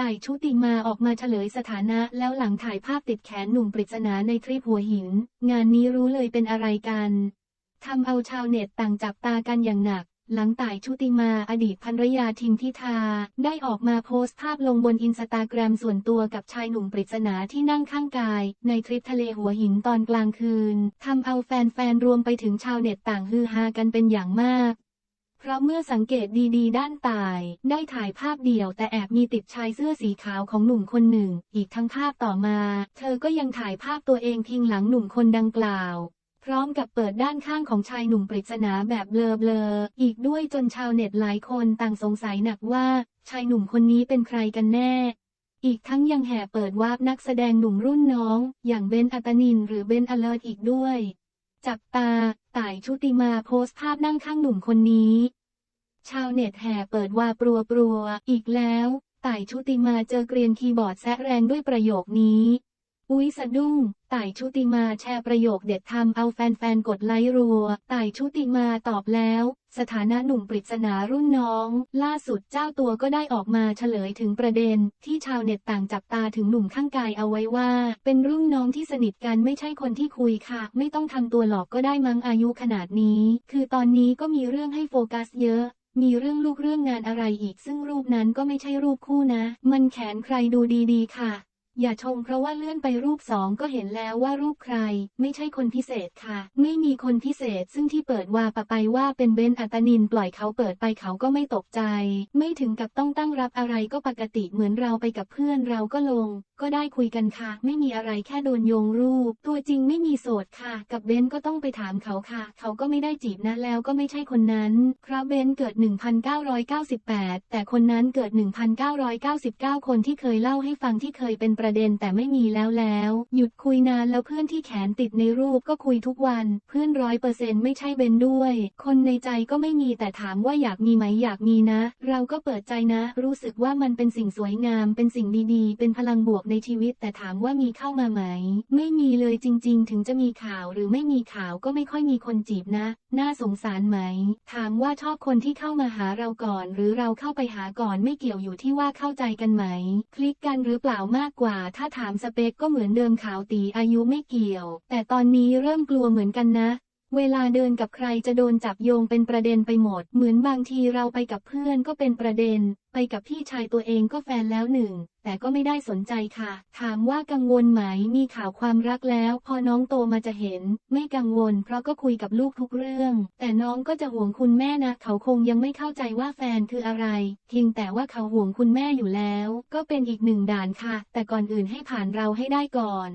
ต่ายชุติมาออกมาเฉลยสถานะแล้วหลังถ่ายภาพติดแขนหนุ่มปริศนาในทริปหัวหิน งานนี้รู้เลยเป็นอะไรกันทำเอาชาวเน็ตต่างจับตากันอย่างหนัก หลังต่ายชุติมาอดีตภรรยาทิมทิทาได้ออกมาโพสต์ภาพลงบนอินสตาแกรมส่วนตัวกับชายหนุ่มปริศนาที่นั่งข้างกาย ในทริปทะเลหัวหินตอนกลางคืนทำเอาแฟนๆรวมไปถึงชาวเน็ตต่างฮือฮากันเป็นอย่างมาก เพราะเมื่อสังเกตดีๆ ด้านตาย ได้ถ่ายภาพเดียวแต่แอบมีติดชายเสื้อสีขาวของหนุ่มคนหนึ่ง อีกทั้งภาพต่อมา เธอก็ยังถ่ายภาพตัวเองพิงหลังหนุ่มคนดังกล่าว พร้อมกับเปิดด้านข้างของชายหนุ่มปริศนาแบบเบลอๆอีกด้วยจนชาวเน็ตหลายคนต่างสงสัยหนักว่า ชายหนุ่มคนนี้เป็นใครกันแน่ อีกทั้งยังแห่เปิดวาบนักแสดงหนุ่มรุ่นน้อง อย่างเบนอัตนินหรือเบนอเลิร์อีกด้วย จับตา ต่ายชุติมาโพสต์ภาพนั่งข้างหนุ่มคนนี้ ชาวเน็ตแห่เปิดว่าปลัวปลัวๆอีกแล้ว ต่ายชุติมาเจอเกรียนคีย์บอร์ดแซะแรงด้วยประโยคนี้ อุ๊ยสะดุ้ง ต่ายชุติมาแชร์ประโยคเด็ดทำเอาแฟนๆ กดไลค์รัว ต่ายชุติมาตอบแล้ว สถานะหนุ่มปริศนารุ่นน้อง ล่าสุดเจ้าตัวก็ได้ออกมาเฉลยถึงประเด็น ที่ชาวเน็ตต่างจับตาถึงหนุ่มข้างกายเอาไว้ว่า เป็นรุ่นน้องที่สนิทกันไม่ใช่คนที่คุยค่ะ ไม่ต้องทำตัวหลอกก็ได้มั้งอายุขนาดนี้ คือตอนนี้ก็มีเรื่องให้โฟกัสเยอะมีเรื่องลูกเรื่องงานอะไรอีกซึ่งรูปนั้นก็ไม่ใช่รูปคู่นะ มันแขนใครดูดีๆ ค่ะ อย่าชมเพราะว่าเลื่อนไปรูปสองก็เห็นแล้วว่ารูปใคร ไม่ใช่คนพิเศษค่ะ ไม่มีคนพิเศษซึ่งที่เปิดว่าปะไปว่าเป็นเบนอัตนินปล่อยเขาเปิดไปเขาก็ไม่ตกใจ ไม่ถึงกับต้องตั้งรับอะไรก็ปกติเหมือนเราไปกับเพื่อนเราก็ลง ก็ได้คุยกันค่ะ ไม่มีอะไรแค่โดนโยงรูป ตัวจริงไม่มีโสดค่ะ กับเบนก็ต้องไปถามเขาค่ะ เขาก็ไม่ได้จีบนะแล้วก็ไม่ใช่คนนั้นครับเบนเกิด 1998 แต่คนนั้นเกิด 1999 คนที่เคยเล่าให้ฟังที่เคยเป็นประเด็นแต่ไม่มีแล้วแล้ว หยุดคุยนานแล้วเพื่อนที่แขนติดในรูปก็คุยทุกวัน เพื่อนร้อยเปอร์เซ็นต์ไม่ใช่เบนด้วย คนในใจก็ไม่มีแต่ถามว่าอยากมีไหมอยากมีนะ เราก็เปิดใจนะ รู้สึกว่ามันเป็นสิ่งสวยงาม เป็นสิ่งดีๆ เป็นพลังบวกในชีวิต แต่ถามว่ามีเข้ามาไหม ไม่มีเลยจริง ๆ ถึงจะมีข่าวหรือไม่มีข่าวก็ไม่ค่อยมีคนจีบนะน่าสงสารไหม ถามว่าชอบคนที่เข้ามาหาเราก่อน หรือเราเข้าไปหาก่อนไม่เกี่ยวอยู่ที่ว่าเข้าใจกันไหม คลิกกันหรือเปล่ามากกว่า ถ้าถามสเปคก็เหมือนเดิมขาวตีอายุไม่เกี่ยว แต่ตอนนี้เริ่มกลัวเหมือนกันนะ เวลาเดินกับใครจะโดนจับโยงเป็นประเด็นไปหมด เหมือนบางทีเราไปกับเพื่อนก็เป็นประเด็น ไปกับพี่ชายตัวเองก็แฟนแล้วหนึ่ง แต่ก็ไม่ได้สนใจค่ะ ถามว่ากังวลไหม มีข่าวความรักแล้ว พอน้องโตมาจะเห็น ไม่กังวล เพราะก็คุยกับลูกทุกเรื่อง แต่น้องก็จะห่วงคุณแม่นะ เขาคงยังไม่เข้าใจว่าแฟนคืออะไร เพียงแต่ว่าเขาห่วงคุณแม่อยู่แล้ว ก็เป็นอีกหนึ่งด่านค่ะ แต่ก่อนอื่นให้ผ่านเราให้ได้ก่อน